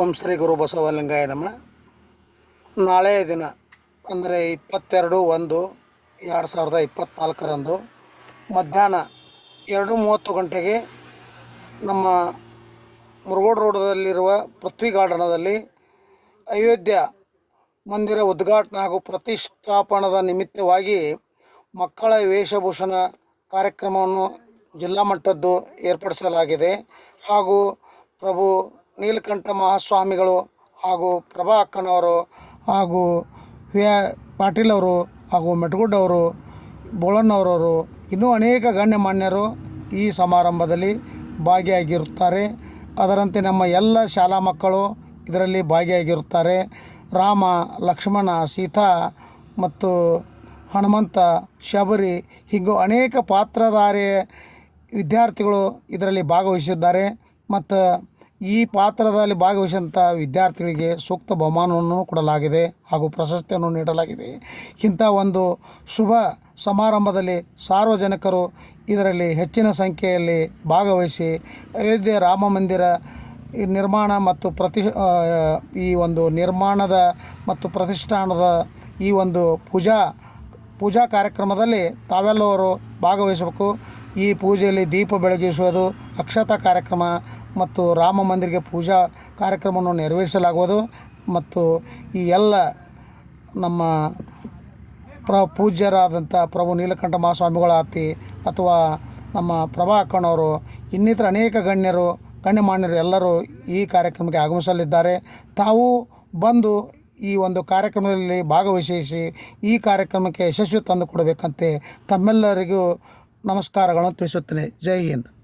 ಓಂ ಶ್ರೀ ಗುರು ಬಸವಲಿಂಗಾಯ ನಮ. ನಾಳೆಯ ದಿನ, ಅಂದರೆ ಇಪ್ಪತ್ತೆರಡು ಒಂದು, ಎರಡು ಸಾವಿರದ ಇಪ್ಪತ್ತ್ನಾಲ್ಕರಂದು ಮಧ್ಯಾಹ್ನ ಎರಡು ಮೂವತ್ತು ಗಂಟೆಗೆ ನಮ್ಮ ಮುರುಗೋಡ್ ರೋಡದಲ್ಲಿರುವ ಪೃಥ್ವಿ ಗಾರ್ಡನದಲ್ಲಿ ಅಯೋಧ್ಯ ಮಂದಿರ ಉದ್ಘಾಟನೆ ಹಾಗೂ ಪ್ರತಿಷ್ಠಾಪನದ ನಿಮಿತ್ತವಾಗಿ ಮಕ್ಕಳ ವೇಷಭೂಷಣ ಕಾರ್ಯಕ್ರಮವನ್ನು ಜಿಲ್ಲಾ ಮಟ್ಟದ್ದು ಏರ್ಪಡಿಸಲಾಗಿದೆ ಹಾಗೂ ಪ್ರಭು ನೀಲಕಂಠ ಮಹಾಸ್ವಾಮಿಗಳು ಹಾಗೂ ಪ್ರಭಾ ಅಕ್ಕನವರು ಹಾಗೂ ವಿ ಪಾಟೀಲ್ ಅವರು ಹಾಗೂ ಮೆಟ್ಗುಡ್ಡವರು ಬೋಳಣ್ಣವರವರು ಇನ್ನೂ ಅನೇಕ ಗಣ್ಯಮಾನ್ಯರು ಈ ಸಮಾರಂಭದಲ್ಲಿ ಭಾಗಿಯಾಗಿರುತ್ತಾರೆ. ಅದರಂತೆ ನಮ್ಮ ಎಲ್ಲ ಶಾಲಾ ಮಕ್ಕಳು ಇದರಲ್ಲಿ ಭಾಗಿಯಾಗಿರುತ್ತಾರೆ. ರಾಮ, ಲಕ್ಷ್ಮಣ, ಸೀತಾ ಮತ್ತು ಹನುಮಂತ, ಶಬರಿ ಹೀಗೂ ಅನೇಕ ಪಾತ್ರಧಾರಿ ವಿದ್ಯಾರ್ಥಿಗಳು ಇದರಲ್ಲಿ ಭಾಗವಹಿಸಿದ್ದಾರೆ. ಮತ್ತು ಈ ಪಾತ್ರದಲ್ಲಿ ಭಾಗವಹಿಸಿದಂಥ ವಿದ್ಯಾರ್ಥಿಗಳಿಗೆ ಸೂಕ್ತ ಬಹುಮಾನವನ್ನು ಕೊಡಲಾಗಿದೆ ಹಾಗೂ ಪ್ರಶಸ್ತಿಯನ್ನು ನೀಡಲಾಗಿದೆ. ಇಂಥ ಒಂದು ಶುಭ ಸಮಾರಂಭದಲ್ಲಿ ಸಾರ್ವಜನಿಕರು ಇದರಲ್ಲಿ ಹೆಚ್ಚಿನ ಸಂಖ್ಯೆಯಲ್ಲಿ ಭಾಗವಹಿಸಿ, ಅಯೋಧ್ಯೆ ರಾಮ ಮಂದಿರ ನಿರ್ಮಾಣ ಮತ್ತು ಪ್ರತಿ ಈ ಒಂದು ನಿರ್ಮಾಣದ ಮತ್ತು ಪ್ರತಿಷ್ಠಾನದ ಈ ಒಂದು ಪೂಜಾ ಪೂಜಾ ಕಾರ್ಯಕ್ರಮದಲ್ಲಿ ತಾವೆಲ್ಲವರು ಭಾಗವಹಿಸಬೇಕು. ಈ ಪೂಜೆಯಲ್ಲಿ ದೀಪ ಬೆಳಗಿಸುವುದು ಅಕ್ಷತಾ ಕಾರ್ಯಕ್ರಮ ಮತ್ತು ರಾಮ ಮಂದಿರಕ್ಕೆ ಪೂಜಾ ಕಾರ್ಯಕ್ರಮವನ್ನು ನೆರವೇರಿಸಲಾಗುವುದು. ಮತ್ತು ಈ ಎಲ್ಲ ನಮ್ಮ ಪ್ರ ಪೂಜ್ಯರಾದಂಥ ಪ್ರಭು ನೀಲಕಂಠ ಮಹಾಸ್ವಾಮಿಗಳ ಆತಿ ಅಥವಾ ನಮ್ಮ ಪ್ರಭಾ ಅಕ್ಕನವರು ಇನ್ನಿತರ ಅನೇಕ ಗಣ್ಯರು, ಗಣ್ಯಮಾನ್ಯರು ಎಲ್ಲರೂ ಈ ಕಾರ್ಯಕ್ರಮಕ್ಕೆ ಆಗಮಿಸಲಿದ್ದಾರೆ. ತಾವು ಬಂದು ಈ ಒಂದು ಕಾರ್ಯಕ್ರಮದಲ್ಲಿ ಭಾಗವಹಿಸಿ ಈ ಕಾರ್ಯಕ್ರಮಕ್ಕೆ ಯಶಸ್ವಿ ತಂದು ಕೊಡಬೇಕಂತೆ ತಮ್ಮೆಲ್ಲರಿಗೂ ನಮಸ್ಕಾರಗಳನ್ನು ತಿಳಿಸುತ್ತೇನೆ. ಜೈ ಹಿಂದ್.